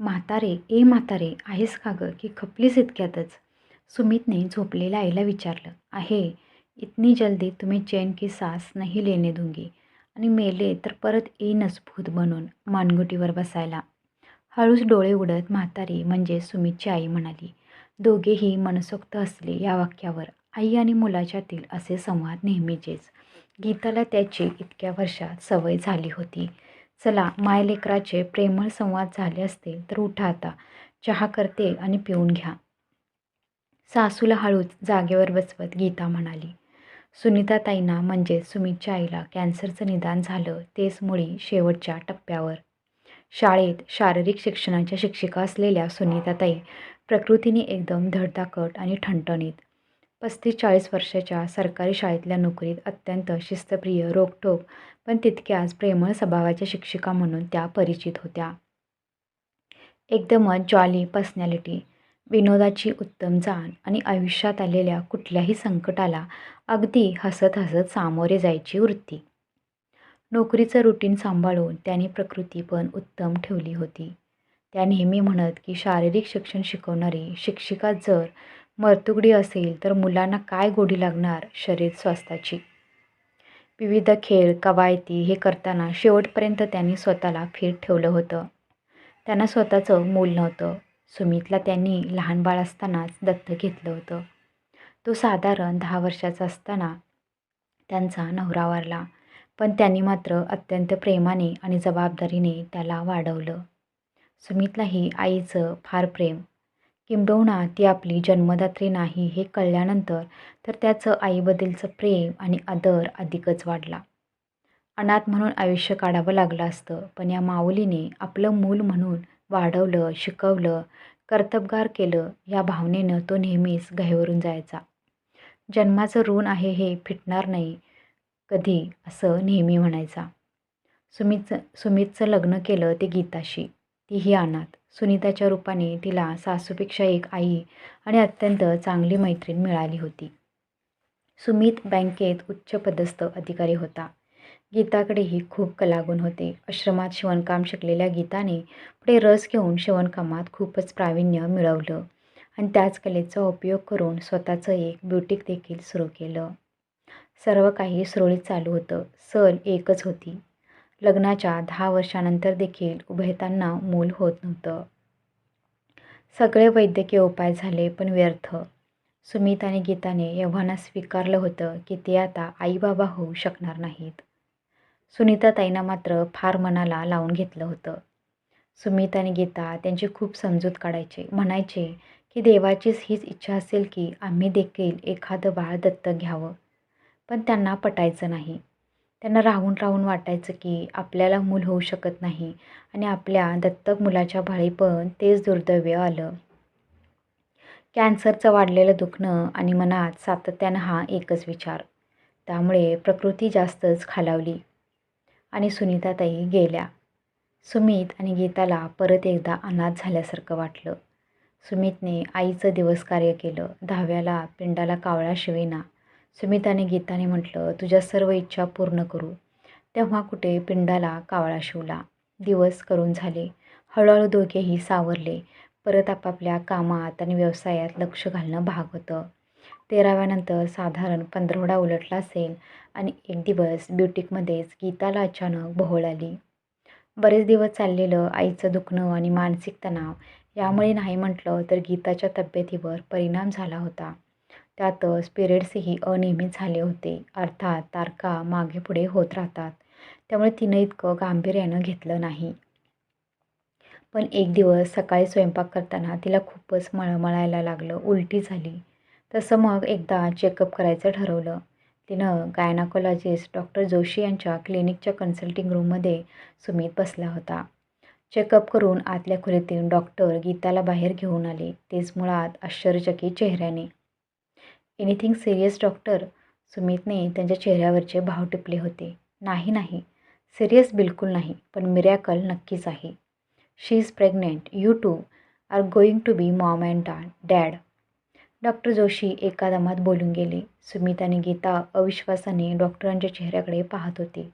म्हातारे ए म्हातारे आहेस का गं? की खपलीस इतक्यातच? सुमितने झोपलेल्या आईला विचारलं. आहे. इतनी जल्दी तुम्ही चैन की सास नाही लेने दूंगी. आणि मेले तर परत येईनच भूत बनून मानगुटीवर बसायला. हळूच डोळे उडत म्हातारी म्हणजे सुमितची आई म्हणाली दोघेही मनसोक्त असले या वाक्यावर. आई आणि मुलाच्यातील असे संवाद नेहमीचेच. गीताला त्याची इतक्या वर्षात सवय झाली होती. चला मायलेकराचे प्रेमळ संवाद झाले असतील तर उठा आता. चहा करते आणि पिऊन घ्या. सासूला हळूच जागेवर बसवत गीता म्हणाली. सुनीताताईंना म्हणजे सुमितच्या आईला कॅन्सरचं निदान झालं तेच मुळी शेवटच्या टप्प्यावर. शाळेत शारीरिक शिक्षणाच्या शिक्षिका असलेल्या सुनीताताई प्रकृतीने एकदम धडधाकट आणि ठणठणीत. पस्तीस चाळीस वर्षाच्या सरकारी शाळेतल्या नोकरीत अत्यंत शिस्तप्रिय रोकटोक पण तितक्याच प्रेमळ स्वभावाच्या शिक्षिका म्हणून त्या परिचित होत्या. एकदमच जॉली पर्सनॅलिटी विनोदाची उत्तम जाण आणि आयुष्यात आलेल्या कुठल्याही संकटाला अगदी हसत हसत सामोरे जायची वृत्ती. नोकरीचं रुटीन सांभाळून त्याने प्रकृती पण उत्तम ठेवली होती. त्या नेहमी म्हणत की शारीरिक शिक्षण शिकवणारी शिक्षिका जर मरतुगडी असेल तर मुलांना काय गोडी लागणार? शरीर स्वास्थ्याची. विविध खेळ कवायती हे करताना शेवटपर्यंत त्यांनी स्वतःला फिट ठेवलं होतं. त्यांना स्वतःचं मूल नव्हतं. सुमितला त्यांनी लहान बाळ असतानाच दत्त घेतलं होतं. तो साधारण दहा वर्षाचा असताना त्यांचा नवरा वारला. पण त्यांनी मात्र अत्यंत प्रेमाने आणि जबाबदारीने त्याला वाढवलं. सुमितलाही आईचं फार प्रेम किंबहुना ती आपली जन्मदात्री नाही हे कळल्यानंतर तर त्याचं आईबद्दलचं प्रेम आणि आदर अधिकच वाढला. अनाथ म्हणून आयुष्य काढावं लागलं असतं पण या माऊलीने आपलं मूल म्हणून वाढवलं शिकवलं कर्तबगार केलं या भावनेनं तो नेहमीच गहेवरून जायचा. जन्माचं ऋण आहे हे फिटणार नाही कधी असं नेहमी म्हणायचा. सुमितचं सुमितचं लग्न केलं ते गीताशी तीही अनाथ. सुनीताच्या रूपाने तिला सासूपेक्षा एक आई आणि अत्यंत चांगली मैत्रीण मिळाली होती. सुमित बँकेत उच्च पदस्थ अधिकारी होता. गीताकडेही खूप कलागुण होते. आश्रमात शिवणकाम शिकलेल्या गीताने पुढे रस घेऊन शिवणकामात खूपच प्रावीण्य मिळवलं आणि त्याच कलेचा उपयोग करून स्वतःचं एक ब्युटिक देखील सुरू केलं. सर्व काही सुरळीत चालू होतं. सल एकच होती. लग्नाच्या दहा वर्षानंतर देखील उभयतांना मूल होत नव्हतं. सगळे वैद्यकीय उपाय झाले पण व्यर्थ. सुमित आणि गीताने एव्हाना स्वीकारलं होतं की ते आता आईबाबा होऊ शकणार नाहीत. सुनीता ताईनं मात्र फार मनाला लावून घेतलं होतं. सुमित आणि गीता त्यांची खूप समजूत काढायचे म्हणायचे की देवाचीच हीच इच्छा असेल की आम्ही देखील एखादं बाळ दत्तक घ्यावं. पण त्यांना पटायचं नाही. त्यांना राहून राहून वाटायचं की आपल्याला मूल होऊ शकत नाही आणि आपल्या दत्तक मुलाच्या भाळी पण तेच दुर्दैव्य आलं. कॅन्सरचं वाढलेलं दुखणं आणि मनात सातत्यानं हा एकच विचार. त्यामुळे प्रकृती जास्तच खालावली. आणि सुनीताताई गेल्या. सुमित आणि गीताला परत एकदा अनाथ झाल्यासारखं वाटलं. सुमितने आईचं दिवस कार्य केलं. दहाव्याला पिंडाला कावळा शिवेना. सुमिताने गीताने म्हटलं तुझ्या सर्व इच्छा पूर्ण करू. तेव्हा कुठे पिंडाला कावळा शिवला. दिवस करून झाले. हळूहळू दोघेही सावरले. परत आपापल्या कामात आणि व्यवसायात लक्ष घालणं भाग होतं. तेराव्यानंतर साधारण पंधरवडा उलटला असेल आणि एक दिवस ब्युटिकमध्येच गीताला अचानक भोवळ आली. बरेच दिवस चाललेलं आईचं दुखणं आणि मानसिक तणाव यामुळे नाही म्हटलं तर गीताच्या तब्येतीवर परिणाम झाला होता. त्यातच पिरियड्सही अनियमित झाले होते. अर्थात तारखा मागे पुढे होत राहतात. त्यामुळे तिनं इतकं गांभीर्यानं घेतलं नाही. पण एक दिवस सकाळी स्वयंपाक करताना तिला खूपच मळमळायला लागलं. उलटी झाली. तसं मग एकदा चेकअप करायचं ठरवलं. तिनं गायनाकोलॉजिस्ट डॉक्टर जोशी यांच्या क्लिनिकच्या कन्सल्टिंग रूममध्ये सुमित बसला होता. चेकअप करून आतल्या खोलीतून डॉक्टर गीताला बाहेर घेऊन आले. तेच मुळात आश्चर्यचकित चेहऱ्याने. एनिथिंग सिरियस डॉक्टर सुमितने त्यांच्या चेहऱ्यावरचे भाव टिपले होते. नाही नाही. सिरियस बिलकुल नाही पण मिरॅकल नक्कीच आहे. She is pregnant you two are going to be mom and डा डॅड डॉक्टर जोशी एका दमात बोलून गेले. सुमित आणि गीता अविश्वासाने डॉक्टरांच्या चेहऱ्याकडे पाहत होते.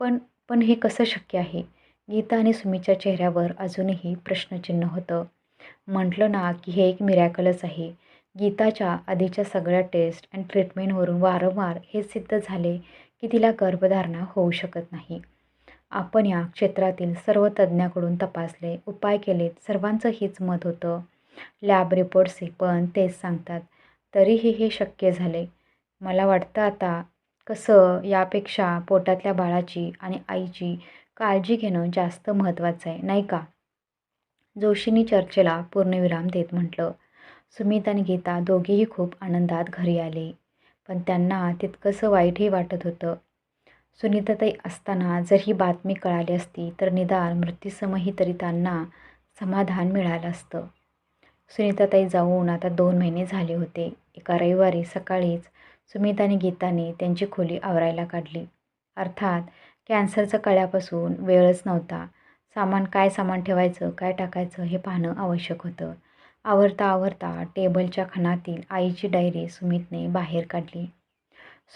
पण पण हे कसं शक्य आहे? गीता आणि सुमितच्या चेहऱ्यावर अजूनही प्रश्नचिन्ह होतं. म्हटलं ना की हे एक मिरॅकलच आहे. गीताच्या आधीच्या सगळ्या टेस्ट अँड ट्रीटमेंटवरून वारंवार हे सिद्ध झाले की तिला गर्भधारणा होऊ शकत नाही. आपण या क्षेत्रातील सर्व तज्ज्ञाकडून तपासले उपाय केलेत सर्वांचं हेच मत होतं. लॅब रिपोर्ट्सही पण तेच सांगतात. तरीही हे शक्य झाले. मला वाटतं आता कसं यापेक्षा पोटातल्या बाळाची आणि आईची काळजी घेणं जास्त महत्त्वाचं आहे नाही का? जोशींनी चर्चेला पूर्णविराम देत म्हटलं. सुमित आणि गीता दोघेही खूप आनंदात घरी आले. पण त्यांना तितकंसं वाईटही वाटत होतं. सुनीताताई असताना जर ही बातमी कळाली असती तर निदान मृत्यूसमही तरी त्यांना समाधान मिळालं असतं. सुनीताताई जाऊन आता दोन महिने झाले होते. एका रविवारी सकाळीच सुमित आणि गीताने त्यांची खोली आवरायला काढली. अर्थात कॅन्सरचं कळ्यापासून वेळच नव्हता. सामान काय सामान ठेवायचं काय टाकायचं हे पाहणं आवश्यक होतं. आवरता आवरता टेबलच्या खणातील आईची डायरी सुमितने बाहेर काढली.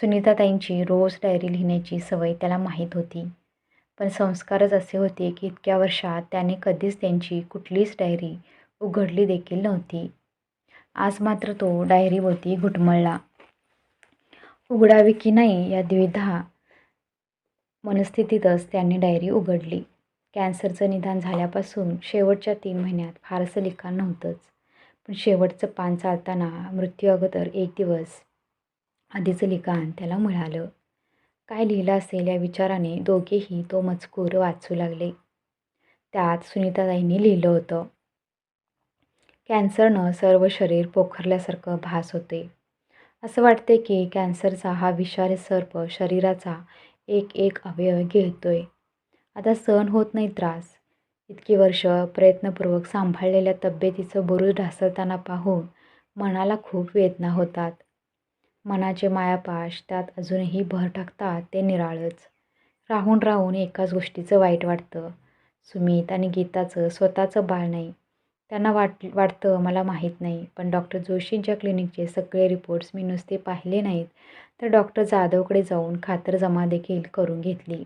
सुनीताताईंची रोज डायरी लिहिण्याची सवय त्याला माहीत होती. पण संस्कारच असे होते की इतक्या वर्षात त्याने कधीच त्यांची कुठलीच डायरी उघडली देखील नव्हती. आज मात्र तो डायरीभोवती घुटमळला. उघडावी की नाही या द्विधा मनस्थितीतच त्यांनी डायरी उघडली. कॅन्सरचं निदान झाल्यापासून शेवटच्या तीन महिन्यात फारसं लिखाण नव्हतंच. पण शेवटचं पान चालताना मृत्यू अगोदर एक दिवस आधीचं लिखाण त्याला मिळालं. काय लिहिलं असेल या विचाराने दोघेही तो मजकूर वाचू लागले. त्यात सुनीताताईंनी लिहिलं होतं कॅन्सरनं सर्व शरीर पोखरल्यासारखं भास होते. असं वाटते की कॅन्सरचा हा विषारी सर्प शरीराचा एक एक अवयव घेतोय. आता सहन होत नाही त्रास. इतकी वर्ष प्रयत्नपूर्वक सांभाळलेल्या तब्येतीचं बुरुज ढासळताना पाहून मनाला खूप वेदना होतात. मनाचे मायापाश त्यात अजूनही भर टाकतात ते निराळच. राहून राहून एकाच गोष्टीचं वाईट वाटतं. सुमित आणि गीताचं स्वतःचं बाळ नाही. त्यांना वाट वाटतं मला माहीत नाही पण डॉक्टर जोशींच्या क्लिनिकचे सगळे रिपोर्ट्स मी नुसते पाहिले नाहीत तर डॉक्टर जाधवकडे जाऊन खातरजमा देखील करून घेतली.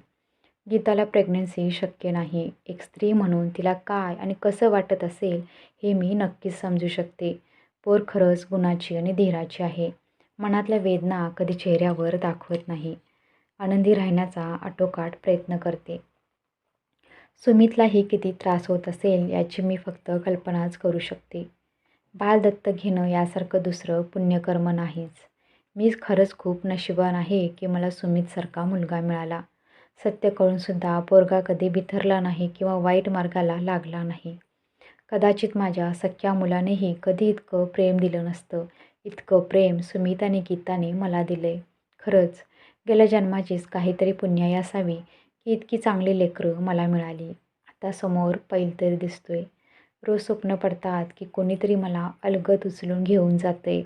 गीताला प्रेग्नन्सी शक्य नाही. एक स्त्री म्हणून तिला काय आणि कसं वाटत असेल हे मी नक्कीच समजू शकते. पोर खरंच गुणाची आणि धीराची आहे. मनातल्या वेदना कधी चेहऱ्यावर दाखवत नाही. आनंदी राहण्याचा आटोकाट प्रयत्न करते. सुमितलाही किती त्रास होत असेल याची मी फक्त कल्पनाच करू शकते. बाळ घेणं यासारखं दुसरं पुण्यकर्म नाहीच. मी खरंच खूप नशिबान आहे की मला सुमितसारखा मुलगा मिळाला. सत्य कळूनसुद्धा पोरगा कधी बिथरला नाही किंवा वाईट मार्गाला लागला नाही. कदाचित माझ्या सख्या मुलानेही कधी इतकं प्रेम दिलं नसतं. इतकं प्रेम सुमित आणि गीताने मला दिले. खरंच गेल्या जन्माचीच काहीतरी पुण्याई असावी की इतकी चांगली लेकरं मला मिळाली. आता समोर पैल तरी दिसतोय. रोज स्वप्न पडतात की कोणीतरी मला अलगद उचलून घेऊन जाते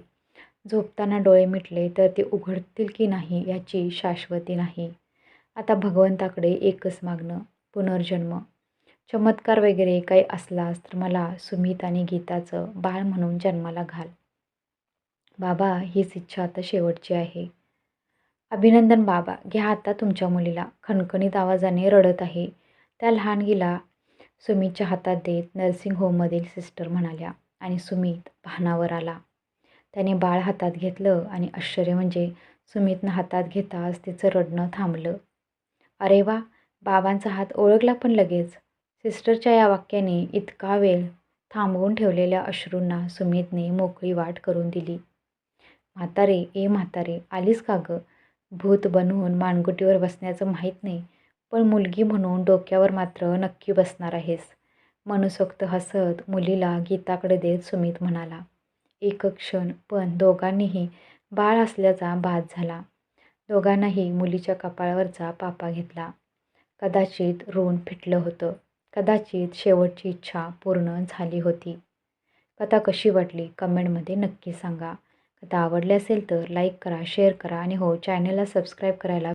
झोपताना डोळे मिटले तर ते उघडतील की नाही याची शाश्वती नाही. आता भगवंताकडे एकच मागणं पुनर्जन्म. चमत्कार वगैरे काही असलास तर मला सुमित आणि गीताचं बाळ म्हणून जन्माला घाल. बाबा हीच इच्छा आता शेवटची आहे. अभिनंदन बाबा घ्या आता तुमच्या मुलीला. खणखणीत आवाजाने रडत आहे. त्या लहानगीला सुमितच्या हातात देत नर्सिंग होममधील सिस्टर म्हणाल्या आणि सुमित भानावर आला. त्याने बाळ हातात घेतलं आणि आश्चर्य म्हणजे सुमितनं हातात घेताच तिचं रडणं थांबलं. अरे वा बाबांचा हात ओळखला पण लगेच. सिस्टरच्या या वाक्याने इतका वेळ थांबवून ठेवलेल्या अश्रूंना सुमितने मोकळी वाट करून दिली. म्हातारे ए म्हातारे आलीस का गं? भूत बनवून मानगुटीवर बसण्याचं माहीत नाही पण मुलगी म्हणून डोक्यावर मात्र नक्की बसणार आहेस. मनसोक्त हसत मुलीला गीताकडे देत सुमित म्हणाला. एक क्षण पण दोघांनीही बाळ असल्याचा बाद झाला. दोघांनाही मुलीच्या कपाळावरचा पापा घेतला. कदाचित ऋण फिटलं होतं. कदाचित शेवटची इच्छा पूर्ण झाली होती. कथा कशी वाटली? कमेंटमध्ये नक्की सांगा. कथा आवडली असेल तर लाईक करा शेअर करा आणि हो चॅनलला सबस्क्राईब करायला